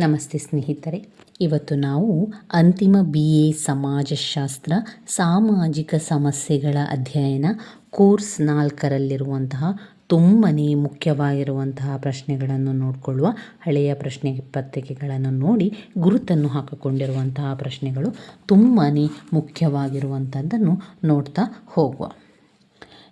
ನಮಸ್ತೆ ಸ್ನೇಹಿತರೆ. ಇವತ್ತು ನಾವು ಅಂತಿಮ ಬಿ ಎ ಸಮಾಜಶಾಸ್ತ್ರ, ಸಾಮಾಜಿಕ ಸಮಸ್ಯೆಗಳ ಅಧ್ಯಯನ ಕೋರ್ಸ್ ನಾಲ್ಕರಲ್ಲಿರುವಂತಹ ತುಂಬಾ ಮುಖ್ಯವಾಗಿರುವಂತಹ ಪ್ರಶ್ನೆಗಳನ್ನು ನೋಡಿಕೊಳ್ಳುವ ಹಳೆಯ ಪ್ರಶ್ನೆ ಪತ್ರಿಕೆಗಳನ್ನು ನೋಡಿ ಗುರುತನ್ನು ಹಾಕಿಕೊಂಡಿರುವಂತಹ ಪ್ರಶ್ನೆಗಳು ತುಂಬಾ ಮುಖ್ಯವಾಗಿರುವಂಥದ್ದನ್ನು ನೋಡ್ತಾ ಹೋಗುವ.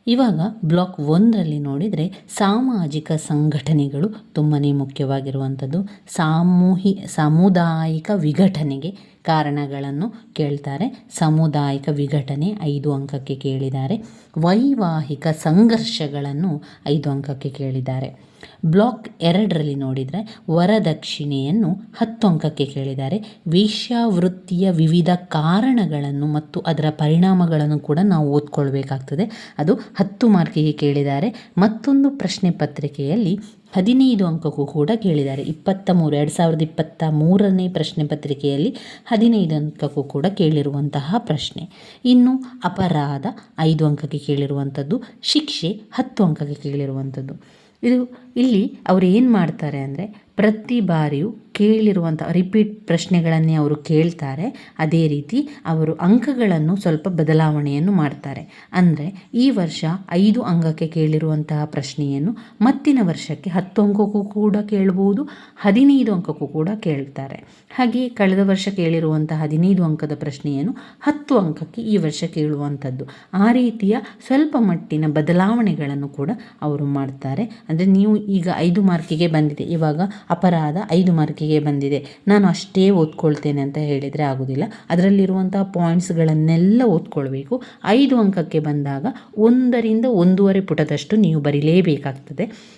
ಇವಾಗ ಬ್ಲಾಕ್ ಒಂದರಲ್ಲಿ ನೋಡಿದರೆ ಸಾಮಾಜಿಕ ಸಂಘಟನೆಗಳು ತುಂಬಾ ಮುಖ್ಯವಾಗಿರುವಂಥದ್ದು. ಸಾಮೂಹಿ, ಸಾಮುದಾಯಿಕ ವಿಘಟನೆಗೆ ಕಾರಣಗಳನ್ನು ಕೇಳ್ತಾರೆ. ಸಾಮುದಾಯಿಕ ವಿಘಟನೆ ಐದು ಅಂಕಕ್ಕೆ ಕೇಳಿದ್ದಾರೆ. ವೈವಾಹಿಕ ಸಂಘರ್ಷಗಳನ್ನು ಐದು ಅಂಕಕ್ಕೆ ಕೇಳಿದ್ದಾರೆ. ಬ್ಲಾಕ್ ಎರಡರಲ್ಲಿ ನೋಡಿದರೆ ವರದಕ್ಷಿಣೆಯನ್ನು ಹತ್ತು ಅಂಕಕ್ಕೆ ಕೇಳಿದ್ದಾರೆ. ವೇಶ್ಯಾವೃತ್ತಿಯ ವಿವಿಧ ಕಾರಣಗಳನ್ನು ಮತ್ತು ಅದರ ಪರಿಣಾಮಗಳನ್ನು ಕೂಡ ನಾವು ಓದ್ಕೊಳ್ಬೇಕಾಗ್ತದೆ. ಅದು ಹತ್ತು ಮಾರ್ಕಿಗೆ ಕೇಳಿದ್ದಾರೆ. ಮತ್ತೊಂದು ಪ್ರಶ್ನೆ ಪತ್ರಿಕೆಯಲ್ಲಿ ಹದಿನೈದು ಅಂಕಕ್ಕೂ ಕೂಡ ಕೇಳಿದ್ದಾರೆ. ಇಪ್ಪತ್ತ ಮೂರು, ಎರಡು ಸಾವಿರದ ಇಪ್ಪತ್ತ ಮೂರನೇ ಪ್ರಶ್ನೆ ಪತ್ರಿಕೆಯಲ್ಲಿ ಹದಿನೈದು ಅಂಕಕ್ಕೂ ಕೂಡ ಕೇಳಿರುವಂತಹ ಪ್ರಶ್ನೆ. ಇನ್ನು ಅಪರಾಧ ಐದು ಅಂಕಕ್ಕೆ ಕೇಳಿರುವಂಥದ್ದು, ಶಿಕ್ಷೆ ಹತ್ತು ಅಂಕಕ್ಕೆ ಕೇಳಿರುವಂಥದ್ದು. ಇದು ಇಲ್ಲಿ ಅವರು ಏನು ಮಾಡ್ತಾರೆ ಅಂದರೆ ಪ್ರತಿ ಬಾರಿಯೂ ಕೇಳಿರುವಂಥ ರಿಪೀಟ್ ಪ್ರಶ್ನೆಗಳನ್ನೇ ಅವರು ಕೇಳ್ತಾರೆ. ಅದೇ ರೀತಿ ಅವರು ಅಂಕಗಳನ್ನು ಸ್ವಲ್ಪ ಬದಲಾವಣೆಯನ್ನು ಮಾಡ್ತಾರೆ. ಅಂದರೆ ಈ ವರ್ಷ ಐದು ಅಂಕಕ್ಕೆ ಕೇಳಿರುವಂತಹ ಪ್ರಶ್ನೆಯನ್ನು ಮತ್ತಿನ ವರ್ಷಕ್ಕೆ ಹತ್ತು ಅಂಕಕ್ಕೂ ಕೂಡ ಕೇಳ್ಬೋದು, ಹದಿನೈದು ಅಂಕಕ್ಕೂ ಕೂಡ ಕೇಳ್ತಾರೆ. ಹಾಗೆಯೇ ಕಳೆದ ವರ್ಷ ಕೇಳಿರುವಂಥ ಹದಿನೈದು ಅಂಕದ ಪ್ರಶ್ನೆಯನ್ನು ಹತ್ತು ಅಂಕಕ್ಕೆ ಈ ವರ್ಷ ಕೇಳುವಂಥದ್ದು. ಆ ರೀತಿಯ ಸ್ವಲ್ಪ ಮಟ್ಟಿನ ಬದಲಾವಣೆಗಳನ್ನು ಕೂಡ ಅವರು ಮಾಡ್ತಾರೆ. ಅಂದರೆ ನೀವು ಈಗ ಐದು ಮಾರ್ಕಿಗೆ ಬಂದಿದೆ. ಇವಾಗ ಅಪರಾಧ ಐದು ಮಾರ್ಕಿಗೆ ಬಂದಿದೆ. ನಾನು ಅಷ್ಟೇ ಓದ್ಕೊಳ್ತೇನೆ ಅಂತ ಹೇಳಿದರೆ ಆಗೋದಿಲ್ಲ. ಅದರಲ್ಲಿರುವಂಥ ಪಾಯಿಂಟ್ಸ್ಗಳನ್ನೆಲ್ಲ ಓದ್ಕೊಳ್ಬೇಕು. ಐದು ಅಂಕಕ್ಕೆ ಬಂದಾಗ ಒಂದರಿಂದ ಒಂದೂವರೆ ಪುಟದಷ್ಟು ನೀವು ಬರೀಲೇಬೇಕಾಗ್ತದೆ.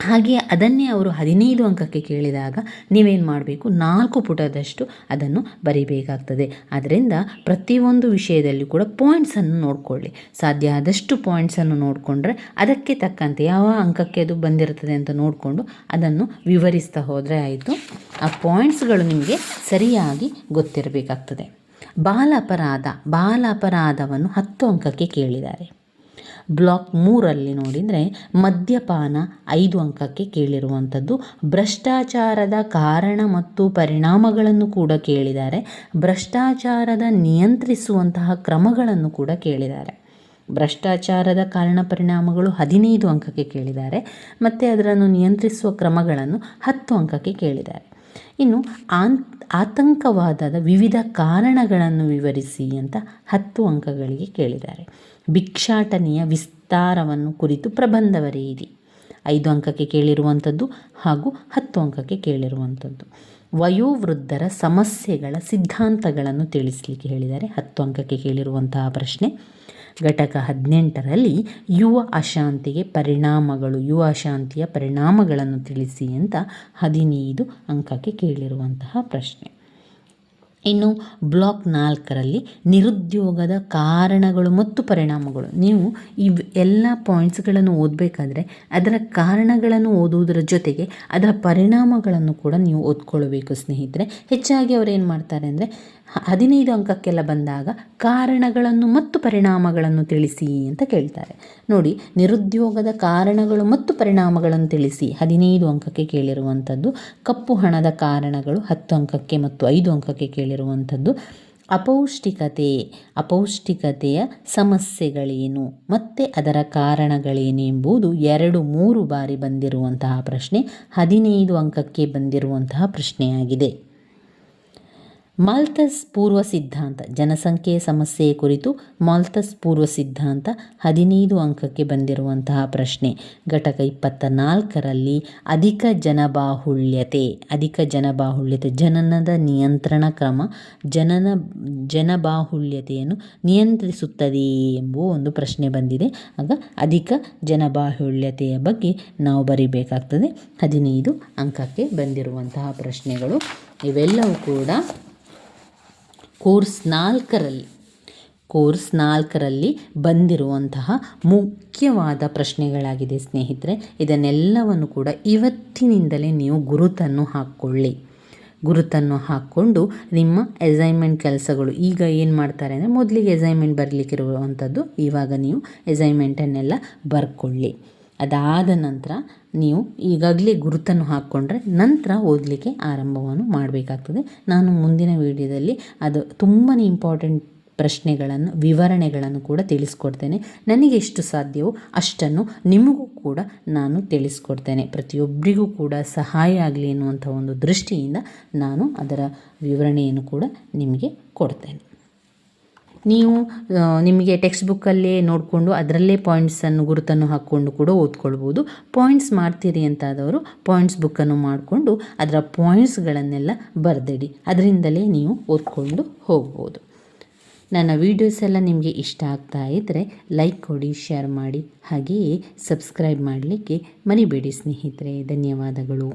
ಹಾಗೆ ಅದನ್ನೇ ಅವರು ಹದಿನೈದು ಅಂಕಕ್ಕೆ ಕೇಳಿದಾಗ ನೀವೇನು ಮಾಡಬೇಕು? ನಾಲ್ಕು ಪುಟದಷ್ಟು ಅದನ್ನು ಬರಿಬೇಕಾಗ್ತದೆ. ಅದರಿಂದ ಪ್ರತಿಯೊಂದು ವಿಷಯದಲ್ಲಿ ಕೂಡ ಪಾಯಿಂಟ್ಸನ್ನು ನೋಡಿಕೊಳ್ಳಿ. ಸಾಧ್ಯ ಆದಷ್ಟು ಪಾಯಿಂಟ್ಸನ್ನು ನೋಡಿಕೊಂಡ್ರೆ ಅದಕ್ಕೆ ತಕ್ಕಂತೆ ಯಾವ ಅಂಕಕ್ಕೆ ಅದು ಬಂದಿರ್ತದೆ ಅಂತ ನೋಡಿಕೊಂಡು ಅದನ್ನು ವಿವರಿಸ್ತಾ ಹೋದರೆ ಆಯಿತು. ಆ ಪಾಯಿಂಟ್ಸ್ಗಳು ನಿಮಗೆ ಸರಿಯಾಗಿ ಗೊತ್ತಿರಬೇಕಾಗ್ತದೆ. ಬಾಲ ಅಪರಾಧ, ಬಾಲ ಅಪರಾಧವನ್ನು ಹತ್ತು ಅಂಕಕ್ಕೆ ಕೇಳಿದ್ದಾರೆ. ಬ್ಲಾಕ್ ಮೂರಲ್ಲಿ ನೋಡಿದರೆ ಮದ್ಯಪಾನ ಐದು ಅಂಕಕ್ಕೆ ಕೇಳಿರುವಂಥದ್ದು. ಭ್ರಷ್ಟಾಚಾರದ ಕಾರಣ ಮತ್ತು ಪರಿಣಾಮಗಳನ್ನು ಕೂಡ ಕೇಳಿದ್ದಾರೆ. ಭ್ರಷ್ಟಾಚಾರದ ನಿಯಂತ್ರಿಸುವಂತಹ ಕ್ರಮಗಳನ್ನು ಕೂಡ ಕೇಳಿದ್ದಾರೆ. ಭ್ರಷ್ಟಾಚಾರದ ಕಾರಣ ಪರಿಣಾಮಗಳು ಹದಿನೈದು ಅಂಕಕ್ಕೆ ಕೇಳಿದ್ದಾರೆ. ಮತ್ತು ಅದರನ್ನು ನಿಯಂತ್ರಿಸುವ ಕ್ರಮಗಳನ್ನು ಹತ್ತು ಅಂಕಕ್ಕೆ ಕೇಳಿದ್ದಾರೆ. ಇನ್ನು ಆತಂಕವಾದದ ವಿವಿಧ ಕಾರಣಗಳನ್ನು ವಿವರಿಸಿ ಅಂತ ಹತ್ತು ಅಂಕಗಳಿಗೆ ಕೇಳಿದ್ದಾರೆ. ಭಿಕ್ಷಾಟನೆಯ ವಿಸ್ತಾರವನ್ನು ಕುರಿತು ಪ್ರಬಂಧ ಬರೆಯಿರಿ ಐದು ಅಂಕಕ್ಕೆ ಕೇಳಿರುವಂಥದ್ದು ಹಾಗೂ ಹತ್ತು ಅಂಕಕ್ಕೆ ಕೇಳಿರುವಂಥದ್ದು. ವಯೋವೃದ್ಧರ ಸಮಸ್ಯೆಗಳ ಸಿದ್ಧಾಂತಗಳನ್ನು ತಿಳಿಸಲಿಕ್ಕೆ ಹೇಳಿದ್ದಾರೆ ಹತ್ತು ಅಂಕಕ್ಕೆ ಕೇಳಿರುವಂತಹ ಪ್ರಶ್ನೆ, ಘಟಕ ಹದಿನೆಂಟರಲ್ಲಿ ಯುವ ಅಶಾಂತಿಗೆ ಪರಿಣಾಮಗಳು, ಯುವ ಅಶಾಂತಿಯ ಪರಿಣಾಮಗಳನ್ನು ತಿಳಿಸಿ ಅಂತ ಹದಿನೈದು ಅಂಕಕ್ಕೆ ಕೇಳಿರುವಂತಹ ಪ್ರಶ್ನೆ. ಇನ್ನು ಬ್ಲಾಕ್ ನಾಲ್ಕರಲ್ಲಿ ನಿರುದ್ಯೋಗದ ಕಾರಣಗಳು ಮತ್ತು ಪರಿಣಾಮಗಳು. ನೀವು ಈ ಎಲ್ಲ ಪಾಯಿಂಟ್ಸ್ಗಳನ್ನು ಓದಬೇಕಾದ್ರೆ ಅದರ ಕಾರಣಗಳನ್ನು ಓದುವುದರ ಜೊತೆಗೆ ಅದರ ಪರಿಣಾಮಗಳನ್ನು ಕೂಡ ನೀವು ಓದ್ಕೊಳ್ಬೇಕು ಸ್ನೇಹಿತರೆ. ಹೆಚ್ಚಾಗಿ ಅವರು ಏನು ಮಾಡ್ತಾರೆ ಅಂದರೆ ಹದಿನೈದು ಅಂಕಕ್ಕೆಲ್ಲ ಬಂದಾಗ ಕಾರಣಗಳನ್ನು ಮತ್ತು ಪರಿಣಾಮಗಳನ್ನು ತಿಳಿಸಿ ಅಂತ ಕೇಳ್ತಾರೆ. ನೋಡಿ, ನಿರುದ್ಯೋಗದ ಕಾರಣಗಳು ಮತ್ತು ಪರಿಣಾಮಗಳನ್ನು ತಿಳಿಸಿ ಹದಿನೈದು ಅಂಕಕ್ಕೆ ಕೇಳಿರುವಂಥದ್ದು, ಕಪ್ಪು ಹಣದ ಕಾರಣಗಳು ಹತ್ತು ಅಂಕಕ್ಕೆ ಮತ್ತು ಐದು ಅಂಕಕ್ಕೆ ಕೇಳಿರುವಂಥದ್ದು, ಅಪೌಷ್ಟಿಕತೆ, ಅಪೌಷ್ಟಿಕತೆಯ ಸಮಸ್ಯೆಗಳೇನು ಮತ್ತು ಅದರ ಕಾರಣಗಳೇನು ಎಂಬುದು ಎರಡು, ಮೂರು ಬಾರಿ ಬಂದಿರುವಂತಹ ಪ್ರಶ್ನೆ, ಹದಿನೈದು ಅಂಕಕ್ಕೆ ಬಂದಿರುವಂತಹ ಪ್ರಶ್ನೆಯಾಗಿದೆ. ಮಾಲ್ತಸ್ ಪೂರ್ವ ಸಿದ್ಧಾಂತ ಜನಸಂಖ್ಯೆಯ ಸಮಸ್ಯೆಯ ಕುರಿತು ಮಾಲ್ತಸ್ ಪೂರ್ವ ಸಿದ್ಧಾಂತ ಹದಿನೈದು ಅಂಕಕ್ಕೆ ಬಂದಿರುವಂತಹ ಪ್ರಶ್ನೆ. ಘಟಕ ಇಪ್ಪತ್ತ ನಾಲ್ಕರಲ್ಲಿ ಅಧಿಕ ಜನಬಾಹುಳ್ಯತೆ ಅಧಿಕ ಜನಬಾಹುಳ್ಯತೆ, ಜನನದ ನಿಯಂತ್ರಣ ಕ್ರಮ, ಜನನ, ಜನಬಾಹುಳ್ಯತೆಯನ್ನು ನಿಯಂತ್ರಿಸುತ್ತದೆಯೇ ಎಂಬ ಒಂದು ಪ್ರಶ್ನೆ ಬಂದಿದೆ. ಆಗ ಅಧಿಕ ಜನಬಾಹುಳ್ಯತೆಯ ಬಗ್ಗೆ ನಾವು ಬರೀಬೇಕಾಗ್ತದೆ. ಹದಿನೈದು ಅಂಕಕ್ಕೆ ಬಂದಿರುವಂತಹ ಪ್ರಶ್ನೆಗಳು ಇವೆಲ್ಲವೂ ಕೂಡ ಕೋರ್ಸ್ ನಾಲ್ಕರಲ್ಲಿ ಕೋರ್ಸ್ ನಾಲ್ಕರಲ್ಲಿ ಬಂದಿರುವಂತಹ ಮುಖ್ಯವಾದ ಪ್ರಶ್ನೆಗಳಾಗಿದೆ ಸ್ನೇಹಿತರೆ. ಇದನ್ನೆಲ್ಲವನ್ನು ಕೂಡ ಇವತ್ತಿನಿಂದಲೇ ನೀವು ಗುರುತನ್ನು ಹಾಕ್ಕೊಳ್ಳಿ. ಗುರುತನ್ನು ಹಾಕ್ಕೊಂಡು ನಿಮ್ಮ ಎಸೈನ್ಮೆಂಟ್ ಕೆಲಸಗಳು, ಈಗ ಏನು ಮಾಡ್ತಾರೆ ಅಂದರೆ ಮೊದಲಿಗೆ ಎಸೈನ್ಮೆಂಟ್ ಬರಲಿಕ್ಕಿರುವಂಥದ್ದು, ಇವಾಗ ನೀವು ಎಸೈನ್ಮೆಂಟನ್ನೆಲ್ಲ ಬರ್ಕೊಳ್ಳಿ. ಅದಾದ ನಂತರ ನೀವು ಈಗಾಗಲೇ ಗುರುತನ್ನು ಹಾಕ್ಕೊಂಡ್ರೆ ನಂತರ ಓದಲಿಕ್ಕೆ ಆರಂಭವನ್ನು ಮಾಡಬೇಕಾಗ್ತದೆ. ನಾನು ಮುಂದಿನ ವಿಡಿಯೋದಲ್ಲಿ ಅದು ತುಂಬಾ ಇಂಪಾರ್ಟೆಂಟ್ ಪ್ರಶ್ನೆಗಳನ್ನು, ವಿವರಣೆಗಳನ್ನು ಕೂಡ ತಿಳಿಸ್ಕೊಡ್ತೇನೆ. ನನಗೆ ಎಷ್ಟು ಸಾಧ್ಯವೋ ಅಷ್ಟನ್ನು ನಿಮಗೂ ಕೂಡ ನಾನು ತಿಳಿಸ್ಕೊಡ್ತೇನೆ. ಪ್ರತಿಯೊಬ್ಬರಿಗೂ ಕೂಡ ಸಹಾಯ ಆಗಲಿ ಎನ್ನುವಂಥ ಒಂದು ದೃಷ್ಟಿಯಿಂದ ನಾನು ಅದರ ವಿವರಣೆಯನ್ನು ಕೂಡ ನಿಮಗೆ ಕೊಡ್ತೇನೆ. ನೀವು ನಿಮಗೆ ಟೆಕ್ಸ್ಟ್ ಬುಕ್ಕಲ್ಲೇ ನೋಡಿಕೊಂಡು ಅದರಲ್ಲೇ ಪಾಯಿಂಟ್ಸನ್ನು ಗುರುತನ್ನು ಹಾಕ್ಕೊಂಡು ಕೂಡ ಓದ್ಕೊಳ್ಬೋದು. ಪಾಯಿಂಟ್ಸ್ ಮಾಡ್ತೀರಿ ಅಂತಾದವರು ಪಾಯಿಂಟ್ಸ್ ಬುಕ್ಕನ್ನು ಮಾಡಿಕೊಂಡು ಅದರ ಪಾಯಿಂಟ್ಸ್ಗಳನ್ನೆಲ್ಲ ಬರೆದಿಡಿ. ಅದರಿಂದಲೇ ನೀವು ಓದ್ಕೊಂಡು ಹೋಗ್ಬೋದು. ನನ್ನ ವೀಡಿಯೋಸ್ ಎಲ್ಲ ನಿಮಗೆ ಇಷ್ಟ ಆಗ್ತಾ ಇದ್ದರೆ ಲೈಕ್ ಕೊಡಿ, ಶೇರ್ ಮಾಡಿ, ಹಾಗೆಯೇ ಸಬ್ಸ್ಕ್ರೈಬ್ ಮಾಡಲಿಕ್ಕೆ ಮರಿಬೇಡಿ ಸ್ನೇಹಿತರೆ. ಧನ್ಯವಾದಗಳು.